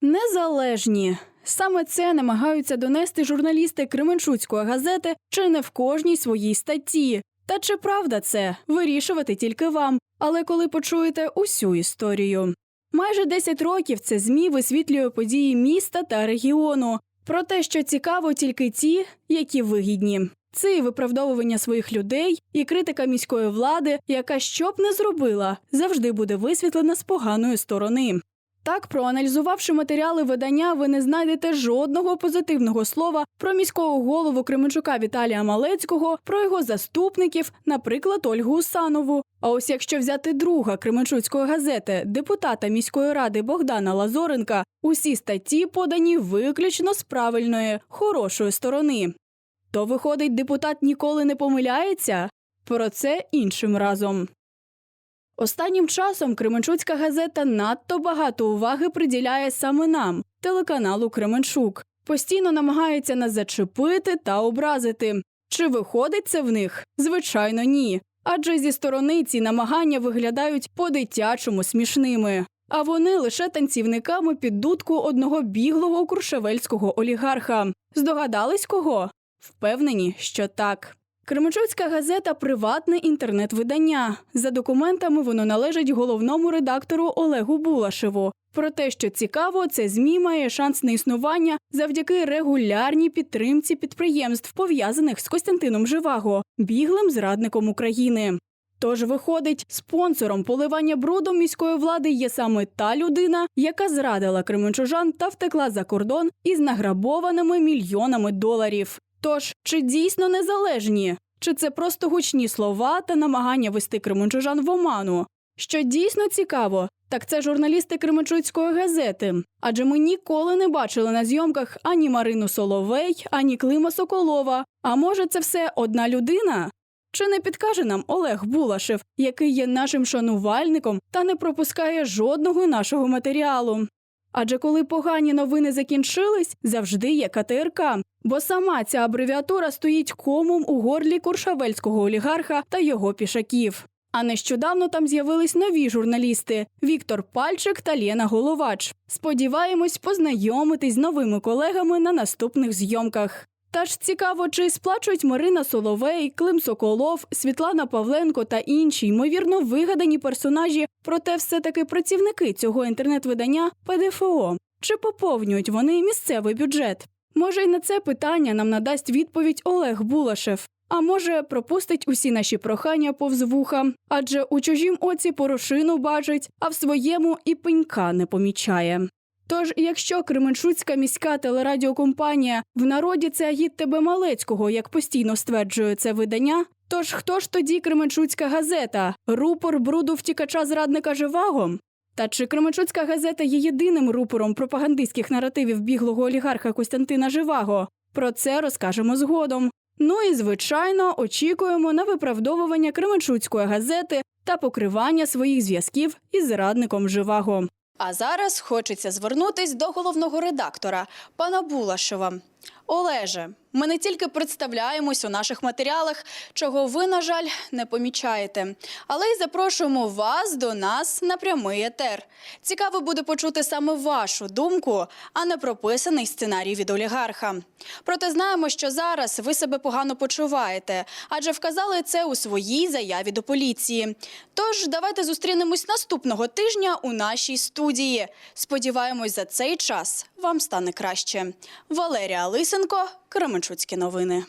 Незалежні. Саме це намагаються донести журналісти Кременчуцької газети чи не в кожній своїй статті. Та чи правда це вирішувати тільки вам, але коли почуєте усю історію. Майже 10 років це ЗМІ висвітлює події міста та регіону. Про те, що цікаво тільки ті, які вигідні. Це і виправдовування своїх людей, і критика міської влади, яка що б не зробила, завжди буде висвітлена з поганої сторони. Так, проаналізувавши матеріали видання, ви не знайдете жодного позитивного слова про міського голову Кременчука Віталія Малецького, про його заступників, наприклад, Ольгу Усанову. А ось якщо взяти друга Кременчуцької газети, депутата міської ради Богдана Лазоренка, усі статті подані виключно з правильної, хорошої сторони. То виходить, депутат ніколи не помиляється? Про це іншим разом. Останнім часом Кременчуцька газета надто багато уваги приділяє саме нам, телеканалу Кременчук. Постійно намагається нас зачепити та образити. Чи виходить це в них? Звичайно, ні. Адже зі сторони ці намагання виглядають по-дитячому смішними. А вони лише танцівниками під дудку одного біглого куршевельського олігарха. Здогадались кого? Впевнені, що так. Кременчуцька газета приватне інтернет-видання. За документами воно належить головному редактору Олегу Булашеву. Про те, що цікаво, це ЗМІ має шанс на існування завдяки регулярній підтримці підприємств, пов'язаних з Костянтином Живаго, біглим зрадником України. Тож виходить, спонсором поливання брудом міської влади є саме та людина, яка зрадила кременчужан та втекла за кордон із награбованими мільйонами доларів. Тож, чи дійсно незалежні? Чи це просто гучні слова та намагання вести кременчужан в оману? Що дійсно цікаво, так це журналісти Кременчуцької газети. Адже ми ніколи не бачили на зйомках ані Марину Соловей, ані Клима Соколова. А може, це все одна людина? Чи не підкаже нам Олег Булашев, який є нашим шанувальником та не пропускає жодного нашого матеріалу? Адже коли погані новини закінчились, завжди є КТРК, бо сама ця абревіатура стоїть комом у горлі куршавельського олігарха та його пішаків. А нещодавно там з'явились нові журналісти Віктор Пальчик та Лєна Головач. Сподіваємось познайомитись з новими колегами на наступних зйомках. Та ж цікаво, чи сплачують Марина Соловей, Клим Соколов, Світлана Павленко та інші ймовірно вигадані персонажі, проте все-таки працівники цього інтернет-видання ПДФО. Чи поповнюють вони місцевий бюджет? Може, й на це питання нам надасть відповідь Олег Булашев. А може, пропустить усі наші прохання повз вуха, адже у чужім оці порошину бачить, а в своєму і пенька не помічає. Тож, якщо Кременчуцька міська телерадіокомпанія в народі це агіт тебе Малецького, як постійно стверджує це видання, тож хто ж тоді Кременчуцька газета? Рупор бруду втікача зрадника Живаго? Та чи Кременчуцька газета є єдиним рупором пропагандистських наративів біглого олігарха Костянтина Живаго? Про це розкажемо згодом. Ну і звичайно очікуємо на виправдовування Кременчуцької газети та покривання своїх зв'язків із зрадником Живаго. А зараз хочеться звернутись до головного редактора пана Булашева. Олеже, ми не тільки представляємось у наших матеріалах, чого ви, на жаль, не помічаєте, але й запрошуємо вас до нас на прямий етер. Цікаво буде почути саме вашу думку, а не прописаний сценарій від олігарха. Проте знаємо, що зараз ви себе погано почуваєте, адже вказали це у своїй заяві до поліції. Тож давайте зустрінемось наступного тижня у нашій студії. Сподіваємось, за цей час вам стане краще. Валерія Лисенко, Кременчуцькі новини.